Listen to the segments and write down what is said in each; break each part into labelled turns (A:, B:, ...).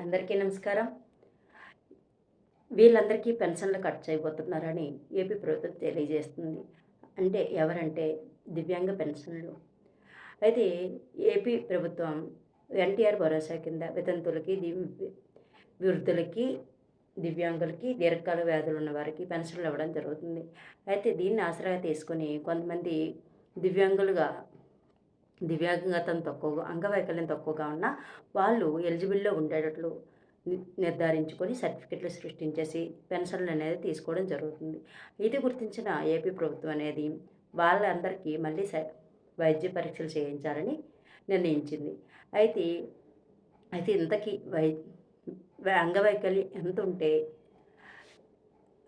A: అందరికీ నమస్కారం. వీళ్ళందరికీ పెన్షన్లు కట్ చేయబోతున్నారని ఏపీ ప్రభుత్వం తెలియజేస్తుంది. అంటే ఎవరంటే దివ్యాంగ పెన్షన్లు అయితే ఏపీ ప్రభుత్వం ఎన్టీఆర్ భరోసా కింద వితంతులకి వృద్ధులకి దివ్యాంగులకి దీర్ఘకాల వ్యాధులు ఉన్న వారికి పెన్షన్లు ఇవ్వడం జరుగుతుంది. అయితే దీన్ని ఆసరాగా తీసుకొని కొంతమంది దివ్యాంగులుగా దివ్యాంగతం తక్కువగా అంగవైకల్యం తక్కువగా ఉన్న వాళ్ళు ఎలిజిబుల్లో ఉండేటట్లు ని- నిర్ధారించుకొని సర్టిఫికెట్లు సృష్టించేసి పెన్షన్లు అనేది తీసుకోవడం జరుగుతుంది. ఇది గుర్తించిన ఏపీ ప్రభుత్వం అనేది వాళ్ళందరికీ మళ్ళీ వైద్య పరీక్షలు చేయించాలని నిర్ణయించింది. అయితే అయితే ఇంతకీ వై వై- అంగవైకల్యం ఎంత ఉంటే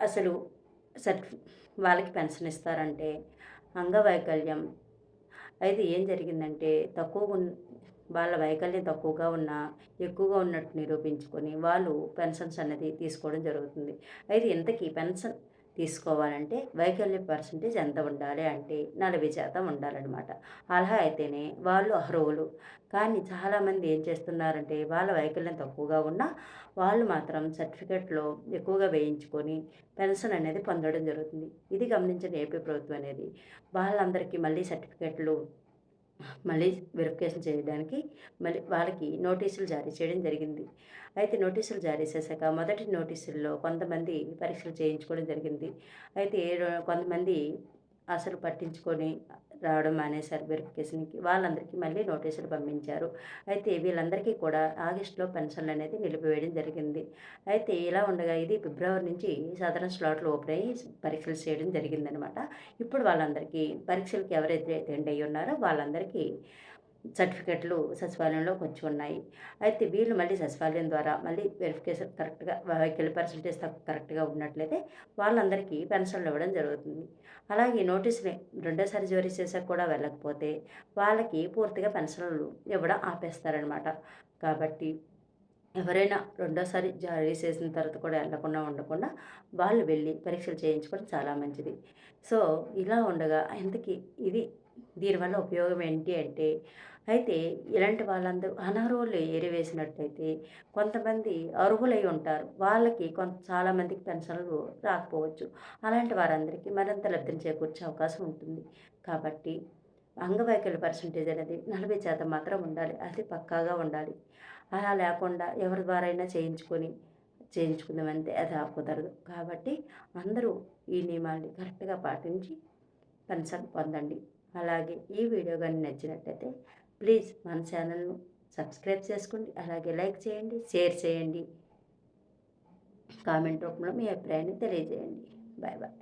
A: అసలు సర్టి వాళ్ళకి పెన్షన్ ఇస్తారంటే అంగవైకల్యం అయితే ఏం జరిగిందంటే తక్కువ వాళ్ళ వైకల్యం తక్కువగా ఉన్న ఎక్కువగా ఉన్నట్టు నిరూపించుకొని వాళ్ళు పెన్షన్స్ అనేది తీసుకోవడం జరుగుతుంది. అయితే ఇంతకీ పెన్షన్ తీసుకోవాలంటే వైకల్య పర్సంటేజ్ ఎంత ఉండాలి అంటే నలభై శాతం ఉండాలన్నమాట. అలా అయితేనే వాళ్ళు అర్హులు. కానీ చాలామంది ఏం చేస్తున్నారంటే వాళ్ళ వైకల్యం తక్కువగా ఉన్నా వాళ్ళు మాత్రం సర్టిఫికెట్లో ఎక్కువగా వేయించుకొని పెన్షన్ అనేది పొందడం జరుగుతుంది. ఇది గమనించిన ఏపీ ప్రభుత్వం అనేది. వాళ్ళందరికీ మళ్ళీ సర్టిఫికెట్లు మళ్ళీ వెరిఫికేషన్ చేయడానికి మళ్ళీ వాళ్ళకి నోటీసులు జారీ చేయడం జరిగింది. అయితే నోటీసులు జారీ చేశాక మొదటి నోటీసుల్లో కొంతమంది పరీక్షలు చేయించుకోవడం జరిగింది. అయితే కొంతమంది అసలు పట్టించుకొని రావడం మానేశారు వెరిఫికేషన్కి. వాళ్ళందరికీ మళ్ళీ నోటీసులు పంపించారు. అయితే వీళ్ళందరికీ కూడా ఆగస్టులో పెన్షన్లు అనేది నిలిపివేయడం జరిగింది. అయితే ఇలా ఉండగా ఇది ఫిబ్రవరి నుంచి సాధారణ స్లాట్లు ఓపెన్ అయ్యి పరీక్షలు చేయడం జరిగిందనమాట. ఇప్పుడు వాళ్ళందరికీ పరీక్షలకు ఎవరైతే అటెండ్ అయ్యి ఉన్నారో వాళ్ళందరికీ సర్టిఫికెట్లు సచివాలయంలో వచ్చి ఉన్నాయి. అయితే వీళ్ళు మళ్ళీ సచివాలయం ద్వారా మళ్ళీ వెరిఫికేషన్ కరెక్ట్గా వెహికల్ పర్సంటేజ్ కరెక్ట్గా ఉన్నట్లయితే వాళ్ళందరికీ పెన్షన్లు ఇవ్వడం జరుగుతుంది. అలాగే నోటీసులు రెండోసారి జారీ చేశాక కూడా వెళ్ళకపోతే వాళ్ళకి పూర్తిగా పెన్షన్లు ఇవ్వడం ఆపేస్తారనమాట కాబట్టి ఎవరైనా రెండోసారి జారీ చేసిన తర్వాత కూడా వెళ్ళకుండా ఉండకుండా వాళ్ళు వెళ్ళి పరీక్షలు చేయించుకోవడం చాలా మంచిది. సో ఇలా ఉండగా ఇంతకీ ఇది దీనివల్ల ఉపయోగం ఏంటి అంటే అయితే ఇలాంటి వాళ్ళందరూ అనర్హులు ఎరివేసినట్టయితే కొంతమంది అర్హులై ఉంటారు. వాళ్ళకి కొంత చాలామందికి పెన్షన్లు రాకపోవచ్చు. అలాంటి వారందరికీ మరింత లబ్ధిని చేకూర్చే అవకాశం ఉంటుంది. కాబట్టి అంగవైకల్య పర్సంటేజ్ అనేది నలభై శాతం మాత్రం ఉండాలి. అది పక్కాగా ఉండాలి. అలా లేకుండా ఎవరి ద్వారా అయినా చేయించుకొని చేయించుకుందామంటే అది కుదరదు కాబట్టి అందరూ ఈ నియమాల్ని కరెక్ట్గా పాటించి పెన్షన్ పొందండి. అలాగే ఈ వీడియో కానీ నచ్చినట్టయితే ప్లీజ్ మన ఛానల్ను సబ్స్క్రైబ్ చేసుకోండి అలాగే లైక్ చేయండి షేర్ చేయండి. కామెంట్ రూపంలో మీ అభిప్రాయాన్ని తెలియజేయండి. Bye bye.